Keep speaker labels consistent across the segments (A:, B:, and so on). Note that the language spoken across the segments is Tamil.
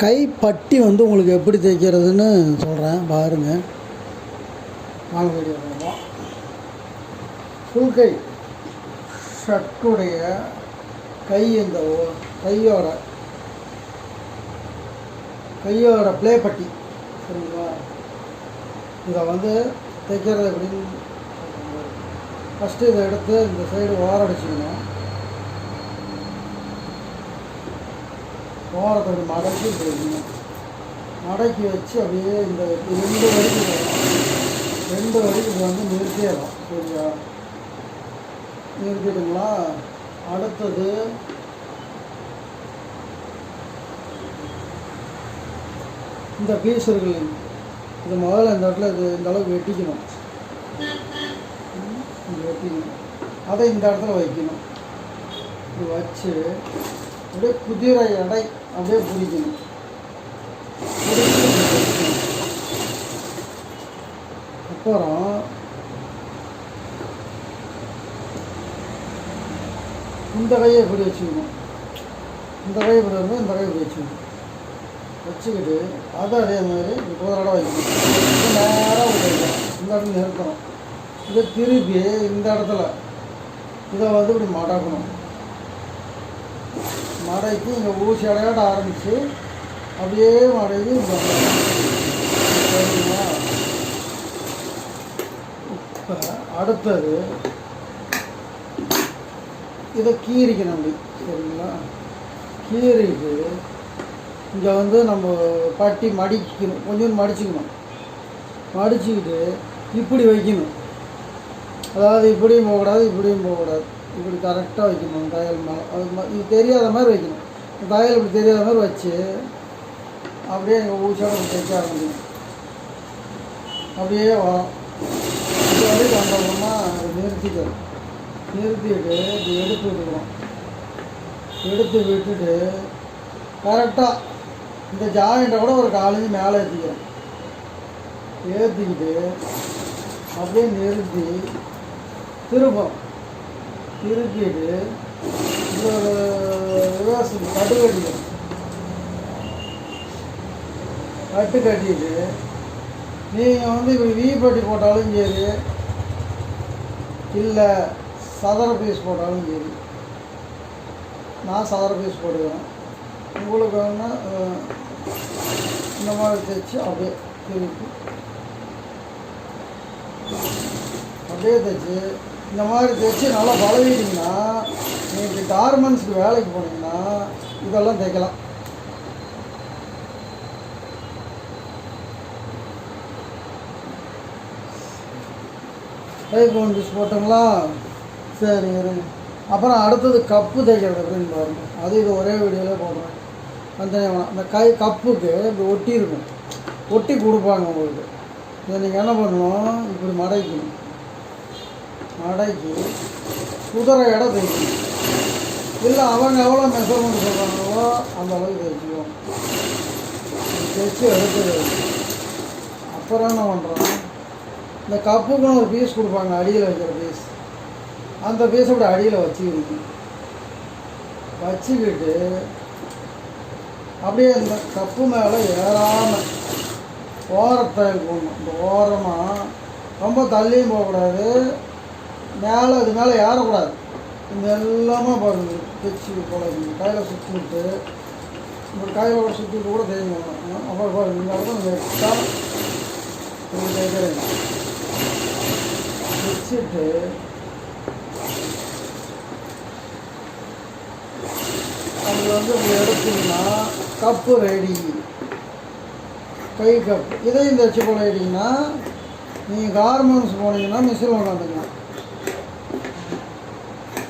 A: கைப்பட்டி வந்து உங்களுக்கு எப்படி தைக்கிறதுன்னு சொல்கிறேன் பாருங்கள் வாங்க வீடியோ ஃபுல் கை ஷர்ட்டுடைய கை இந்த ஓ- கையோட கையோட ப்ளே பட்டி சரிங்களா? இதை வந்து தைக்கிறது எப்படின்னு ஃபஸ்ட்டு இதை எடுத்து இந்த சைடு ஓரம் அடிச்சுக்கணும் அப்படி மடக்கி போயிடணும் மடக்கி வச்சு அப்படியே இந்த ரெண்டு வரைக்கும் ரெண்டு வரைக்கும் வந்து நிறுத்திடலாம் சரியா? நிறுத்திடுங்களா அடுத்தது இந்த பீஸ் இருக்கு இது முதல்ல இந்த இடத்துல இது இந்த அளவுக்கு வெட்டிக்கணும். வெட்டிக்கணும். அதை இந்த இடத்துல வைக்கணும். இது வச்சு அப்படியே குதிரை எடை அப்படியே பிடிக்கணும் பிடிச்சி அப்புறம் இந்த கையை இப்படி வச்சுக்கணும். இந்த கையை இப்படி வந்து இந்த கையை இப்படி வச்சுக்கணும். வச்சுக்கிட்டு அதை அதே மாதிரி குதிரை வைக்கணும். நேராக வைக்கணும் இந்த இடத்துல நிறுத்தணும். இதை திருப்பி இந்த இடத்துல இதை வந்து இப்படி மடக்கணும் மடக்கி இங்கே ஊசி அடையாட ஆரம்பித்து அப்படியே மடக்கி சரிங்களா இப்போ அடுத்தது இதை கீறிக்கணும் அப்படி சரிங்களா? கீரிக்கு இங்கே வந்து நம்ம பட்டி மடிக்கணும் கொஞ்சம் மடிச்சுக்கணும். மடிச்சுக்கிட்டு இப்படி வைக்கணும். அதாவது இப்படியும் போகக்கூடாது இப்படியும் போகக்கூடாது. இப்படி கரெக்டாக வைக்கணும் தையல் மேலே அது இது தெரியாத மாதிரி வைக்கணும். இந்த தையல் இப்படி தெரியாத மாதிரி வச்சு அப்படியே எங்கள் ஊசியோட தைக்க ஆரம்பிக்கணும். அப்படியே வரும் வந்தோம்னா நிறுத்திக்கணும். நிறுத்திட்டு இது எடுத்து விட்டுக்கணும். எடுத்து விட்டுட்டு கரெக்டாக இந்த ஜாயிண்ட்டை கூட ஒரு காலேஜ் மேலே ஏற்றிக்கிறேன் ஏற்றிக்கிட்டு அப்படியே நிறுத்தி திருப்பம் திருப்பிட்டு இந்த ரிவர்ஸ் கட்டு கட்டிடும் கட்டு கட்டிட்டு நீங்கள் வந்து இப்படி வீ பட்டி போட்டாலும் சரி இல்லை சதுர பீஸ் போட்டாலும் சரி நான் சதர பீஸ் போடுவேன் உங்களுக்கு வேணா இந்த மாதிரி தைச்சு அப்படியே திருப்பி. அப்படியே தைச்சு இந்த மாதிரி தைச்சி நல்லா பழகிட்டீங்கன்னா நீங்கள் கார்மெண்ட்ஸுக்கு வேலைக்கு போனீங்கன்னா இதெல்லாம் தைக்கலாம் கை பவுண்டரிஸ் போட்டோங்களா? சரி அப்புறம் அடுத்தது கப்பு தைக்கிறது அப்படின்னு பாருங்கள் அது இது ஒரே வீடியோவில் போடுறேன். அந்த அந்த கை கப்புக்கு இப்படி ஒட்டி இருக்கும். ஒட்டி கொடுப்பாங்க உங்களுக்கு. இதை நீங்கள் என்ன பண்ணணும்? இப்படி மடக்கணும் மடக்கி குதிரை இடம் தைக்கணும். இல்லை அவங்க எவ்வளோ மெஷர்மெண்ட் சொல்கிறாங்களோ அந்த அளவுக்கு தைச்சுக்குவோம் தைச்சு எடுத்துக்கிறது அப்புறம் என்ன பண்ணுறோம் இந்த கப்புக்குன்னு ஒரு பீஸ் கொடுப்பாங்க அடியில் வைக்கிற பீஸ் அந்த பீஸ் அப்படி அடியில் வச்சுக்கிட்டு வச்சுக்கிட்டு அப்படியே இந்த கப்பு மேலே ஏறாமல் ஓரத்தை போடணும். இந்த ஓரமாக ரொம்ப தள்ளியும் போகக்கூடாது. மேலே அது மேலே ஏறக்கூடாது. இந்த எல்லாமே பாருங்கள் தைச்சி போல கையில் சுற்றி விட்டு இப்படி கையில் கூட சுற்றி விட்டு கூட தெரியும் அப்புறம் பாருங்கள் இந்த இடத்துல நெக்ஸ்ட்டாக இப்படி தைக்கிறேன் வச்சுட்டு அது வந்து இப்படி எடுத்தீங்கன்னா கப்பு ரெடி கை கப் இதையும் போல பழகிட்டீங்கன்னா நீங்கள் கார்மெண்ட்ஸ் போனீங்கன்னா மிஷின் கொண்டாந்துக்கலாம்.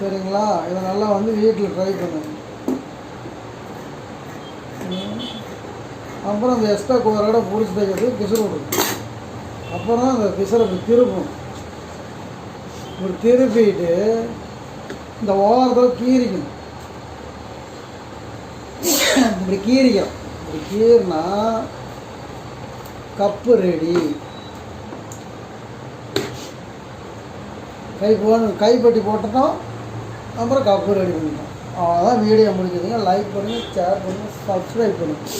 A: சரிங்களா? இதை நல்லா வந்து வீட்டில் ட்ரை பண்ணுங்க. அப்புறம் அந்த எக்ஸ்ட்ரா குவரோட பிடிச்சி தைக்கிறது பிசுறு விடுங்க அப்புறம் அந்த பிசுரை திருப்பும். இப்படி திருப்பிட்டு இந்த ஓரத்தில் கீரிக்கணும் இப்படி கீறிக்கிறோம் இப்படி கீறினா கப்பு ரெடி கை போன கைப்பட்டி போட்டதும் அப்புறம் கப்பு ரெடி பண்ணிட்டோம் அவ்வளோதான் வீடியோ முடிஞ்சதுங்க. லைக் பண்ணுங்கள் ஷேர் பண்ணுங்கள் சப்ஸ்கிரைப் பண்ணுங்கள்